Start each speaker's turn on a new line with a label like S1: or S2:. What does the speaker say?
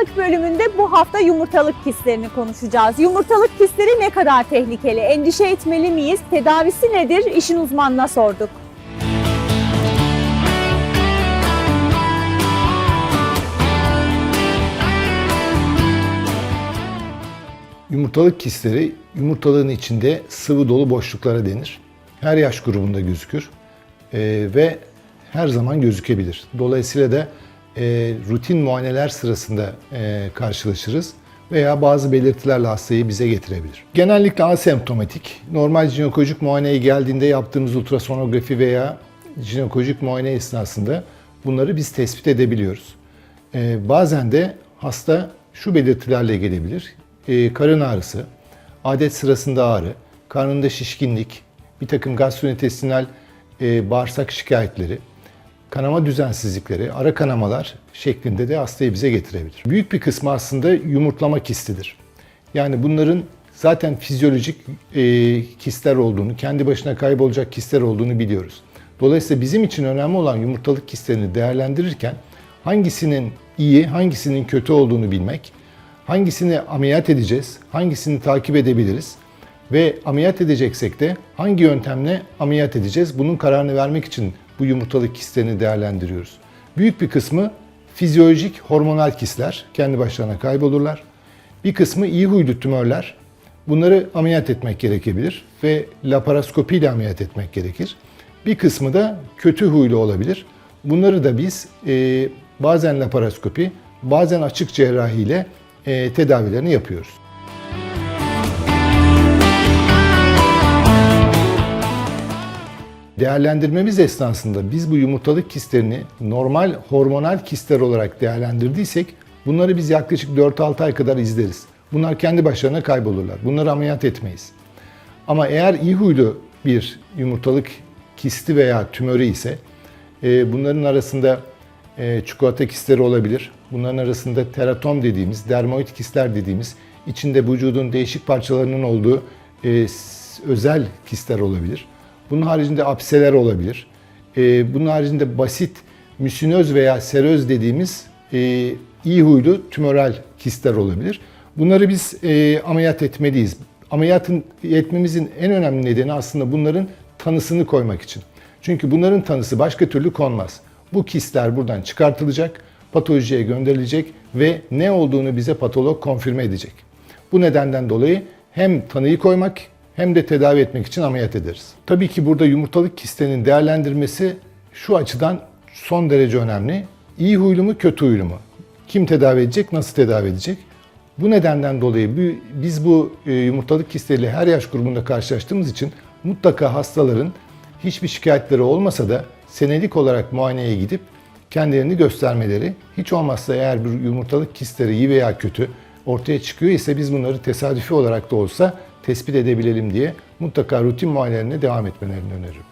S1: Sağlık bölümünde bu hafta yumurtalık kistlerini konuşacağız. Yumurtalık kistleri ne kadar tehlikeli? Endişe etmeli miyiz? Tedavisi nedir? İşin uzmanına sorduk.
S2: Yumurtalık kistleri yumurtalığın içinde sıvı dolu boşluklara denir. Her yaş grubunda gözükür Ee, ve her zaman gözükebilir. Dolayısıyla da e, rutin muayeneler sırasında e, karşılaşırız veya bazı belirtilerle hastayı bize getirebilir. Genellikle asemptomatik, normal jinekolojik muayeneye geldiğinde yaptığımız ultrasonografi veya jinekolojik muayene esnasında bunları biz tespit edebiliyoruz. Ee, bazen de hasta şu belirtilerle gelebilir. Ee, karın ağrısı, adet sırasında ağrı, karnında şişkinlik, bir takım gastrointestinal e, bağırsak şikayetleri, kanama düzensizlikleri, ara kanamalar şeklinde de hastayı bize getirebilir. Büyük bir kısmı aslında yumurtlama kistidir. Yani bunların zaten fizyolojik e, kistler olduğunu, kendi başına kaybolacak kistler olduğunu biliyoruz. Dolayısıyla bizim için önemli olan yumurtalık kistlerini değerlendirirken hangisinin iyi, hangisinin kötü olduğunu bilmek, hangisini ameliyat edeceğiz, hangisini takip edebiliriz ve ameliyat edeceksek de hangi yöntemle ameliyat edeceğiz bunun kararını vermek için bu yumurtalık kistlerini değerlendiriyoruz. Büyük bir kısmı fizyolojik hormonal kistler, kendi başlarına kaybolurlar. Bir kısmı iyi huylu tümörler. Bunları ameliyat etmek gerekebilir ve laparoskopi ile ameliyat etmek gerekir. Bir kısmı da kötü huylu olabilir. Bunları da biz e, bazen laparoskopi, bazen açık cerrahi ile e, tedavilerini yapıyoruz. Değerlendirmemiz esnasında biz bu yumurtalık kistlerini normal hormonal kistler olarak değerlendirdiysek bunları biz yaklaşık 4-6 ay kadar izleriz. Bunlar kendi başlarına kaybolurlar. Bunları ameliyat etmeyiz. Ama eğer iyi huylu bir yumurtalık kisti veya tümörü ise e, bunların arasında e, çikolata kistleri olabilir. Bunların arasında teratom dediğimiz, dermoid kistler dediğimiz, içinde vücudun değişik parçalarının olduğu e, özel kistler olabilir. Bunun haricinde apseler olabilir. E, bunun haricinde basit müsinöz veya seröz dediğimiz e, iyi huylu tümöral kistler olabilir. Bunları biz e, ameliyat etmeliyiz. Ameliyatın etmemizin en önemli nedeni aslında bunların tanısını koymak için. Çünkü bunların tanısı başka türlü konmaz. Bu kistler buradan çıkartılacak, patolojiye gönderilecek ve ne olduğunu bize patolog konfirme edecek. Bu nedenden dolayı hem tanıyı koymak hem de tedavi etmek için ameliyat ederiz. Tabii ki burada yumurtalık kistinin değerlendirmesi şu açıdan son derece önemli. İyi huylu mu, kötü huylu mu? Kim tedavi edecek, nasıl tedavi edecek? Bu nedenden dolayı biz bu e, yumurtalık kistleriyle her yaş grubunda karşılaştığımız için mutlaka hastaların hiçbir şikayetleri olmasa da senelik olarak muayeneye gidip kendilerini göstermeleri, hiç olmazsa eğer bir yumurtalık kistleri iyi veya kötü ortaya çıkıyor ise biz bunları tesadüfi olarak da olsa tespit edebilelim diye mutlaka rutin muayenelerine devam etmelerini öneririm.